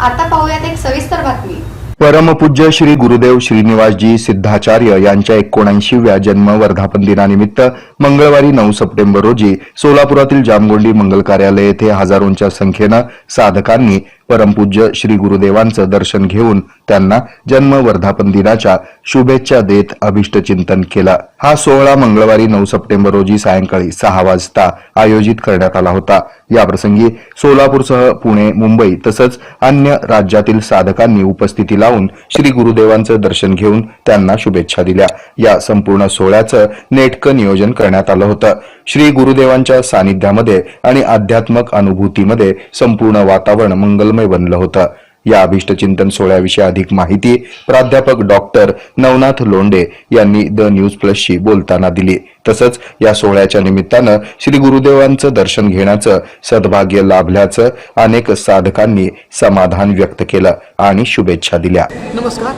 आता पाहूयात एक सविस्तर बातमी. परमपूज्य श्री गुरुदेव श्रीनिवासजी सिद्धाचार्य यांच्या एकोणऐंशीव्या जन्म वर्धापन दिनानिमित्त मंगळवारी नऊ सप्टेंबर रोजी सोलापुरातील जामगोंडी मंगल कार्यालय येथे हजारोंच्या संख्येनं साधकांनी परमपूज्य श्री गुरुदेवांचं दर्शन घेऊन त्यांना जन्म वर्धापन दिनाच्या शुभेच्छा देत अभिष्टचिंतन केलं. हा सोहळा मंगळवारी नऊ सप्टेंबर रोजी सायंकाळी सहा वाजता आयोजित करण्यात आला होता. याप्रसंगी सोलापूरसह पुणे मुंबई तसंच अन्य राज्यातील साधकांनी उपस्थिती लावून श्री गुरुदेवांचं दर्शन घेऊन त्यांना शुभेच्छा दिल्या. या संपूर्ण सोहळ्याचं नेटकं नियोजन करण्यात आलं होतं. श्री गुरुदेवांच्या सानिध्यामध्ये आणि आध्यात्मक अनुभूतीमध्ये संपूर्ण वातावरण मंगलमय बनलं होतं. या अभिष्टचिंतन सोहळ्याविषयी अधिक माहिती प्राध्यापक डॉक्टर नवनाथ लोंडे यांनी द न्यूज प्लसशी बोलताना दिली. तसंच या सोहळ्याच्या निमित्तानं श्री गुरुदेवांचं दर्शन घेण्याचं सद्भाग्य लाभल्याचं अनेक साधकांनी समाधान व्यक्त केलं आणि शुभेच्छा दिल्या. नमस्कार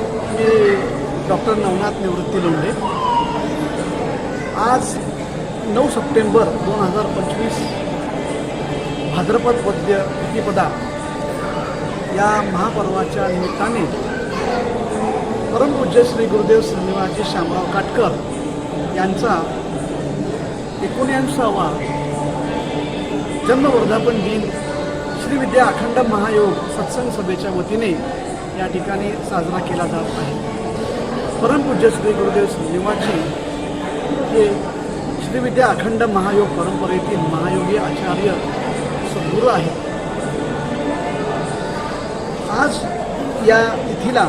डॉक्टर नवनाथ निवृत्ती लोंढे. आज नऊ सप्टेंबर दोन हजार पंचवीस भाद्रपद वद्य पदा या महापर्वाच्या निमित्ताने परमपूज्य श्री गुरुदेव श्रीनिवासजी श्यामराव काटकर यांचा एकोणऐंसावा जन्मवर्धापन दिन श्री विद्या अखंड महायोग सत्संग सभेच्या वतीने या ठिकाणी साजरा केला जात आहे. परमपूज्य श्री गुरुदेव श्रीनिवासजी हे श्रीविद्या अखंड महायोग परंपरेतील महायोगी आचार्य सद्गुरू आहेत. या तिथीला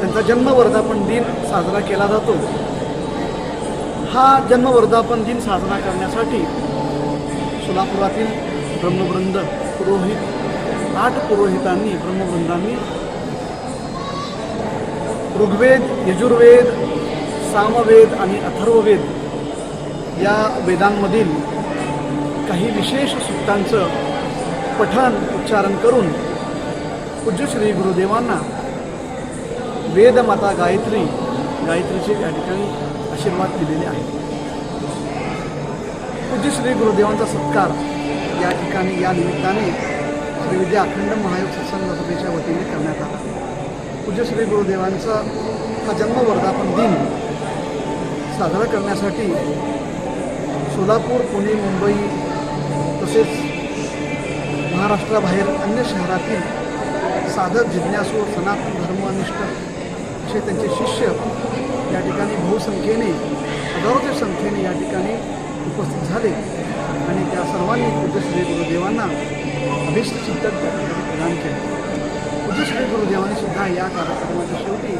त्यांचा जन्मवर्धापन दिन साजरा केला जातो. हा जन्मवर्धापन दिन साजरा करण्यासाठी सोलापुरातील ब्रह्मवृंद पुरोहित आठ पुरोहितांनी ब्रह्मवृंदांनी ऋग्वेद यजुर्वेद सामवेद आणि अथर्ववेद या वेदांमधील काही विशेष सूक्तांचं पठण उच्चारण करून पूज्य श्री गुरुदेवांना वेदमाता गायत्री गायत्रीचे या ठिकाणी आशीर्वाद दिलेले आहेत. पूज्य श्री गुरुदेवांचा सत्कार या ठिकाणी या निमित्ताने श्री विद्या अखंड महायोग सत्संग सभेच्या वतीने करण्यात आला. पूज्य श्री गुरुदेवांचा हा जन्मवर्धापन दिन साजरा करण्यासाठी सोलापूर पुणे मुंबई तसेच महाराष्ट्राबाहेर अन्य शहरातील साधक जिज्ञासू सनातन धर्मनिष्ठ असे त्यांचे शिष्य या ठिकाणी बहुसंख्येने हजारोच्या संख्येने या ठिकाणी उपस्थित झाले. आणि त्या सर्वांनी पूज्यश्री गुरुदेवांना अभिष्ट चिंतन प्रदान केले. पूज्यश्री गुरुदेवांनी सुद्धा या कार्यक्रमाच्या शेवटी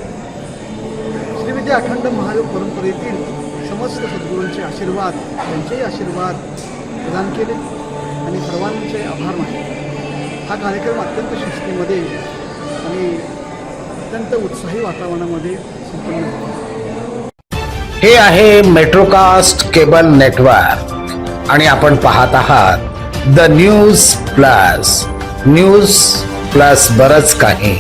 श्रीविद्या अखंड महायोग परंपरेतील समस्त सद्गुरूंचे आशीर्वाद त्यांचेही आशीर्वाद प्रदान केले. आणि सर्वांचे आभार मानले. हा कार्यक्रम अत्यंत शिस्तीमध्ये आणि अत्यंत उत्साही वातावरणामध्ये संपन्न झाला. हे आहे मेट्रोकास्ट केबल नेटवर्क आणि आपण पाहत आहात the news plus news plus बरंच काही.